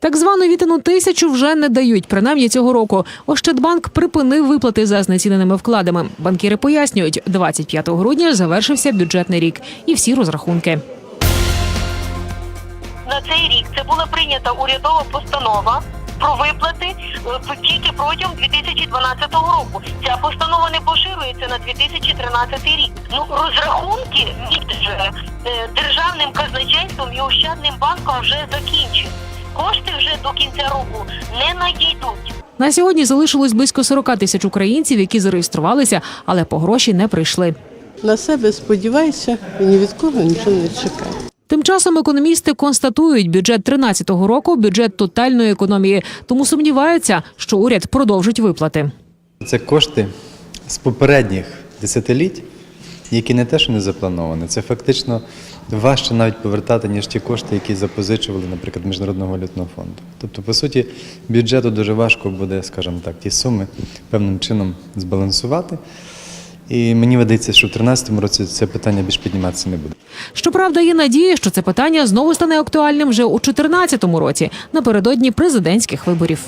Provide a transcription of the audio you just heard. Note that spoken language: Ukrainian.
Так звану вітану тисячу вже не дають, принаймні цього року. Ощадбанк припинив виплати за знеціненими вкладами. Банкіри пояснюють, 25 грудня завершився бюджетний рік і всі розрахунки. на цей рік це була прийнята урядова постанова про виплати е, тільки протягом 2012 року. Ця постанова не поширюється на 2013 рік. Ну розрахунки між е, державним казначейством і ощадним банком вже закінчені. Кошти вже до кінця року не надійдуть. На сьогодні залишилось близько 40 тисяч українців, які зареєструвалися, але по гроші не прийшли. На себе сподівайся і ні від кого нічого не чекай. Тим часом економісти констатують, бюджет 13-го року бюджет тотальної економії, тому сумніваються, що уряд продовжить виплати. Це кошти з попередніх десятиліть, які не те, що не заплановані. Це фактично важче навіть повертати, ніж ті кошти, які запозичували, наприклад, Міжнародного валютного фонду. Тобто, по суті, бюджету дуже важко буде, скажімо так, ті суми певним чином збалансувати. І мені видається, що в 2013 році це питання більш підніматися не буде. Щоправда, є надія, що це питання знову стане актуальним вже у 2014 році напередодні президентських виборів.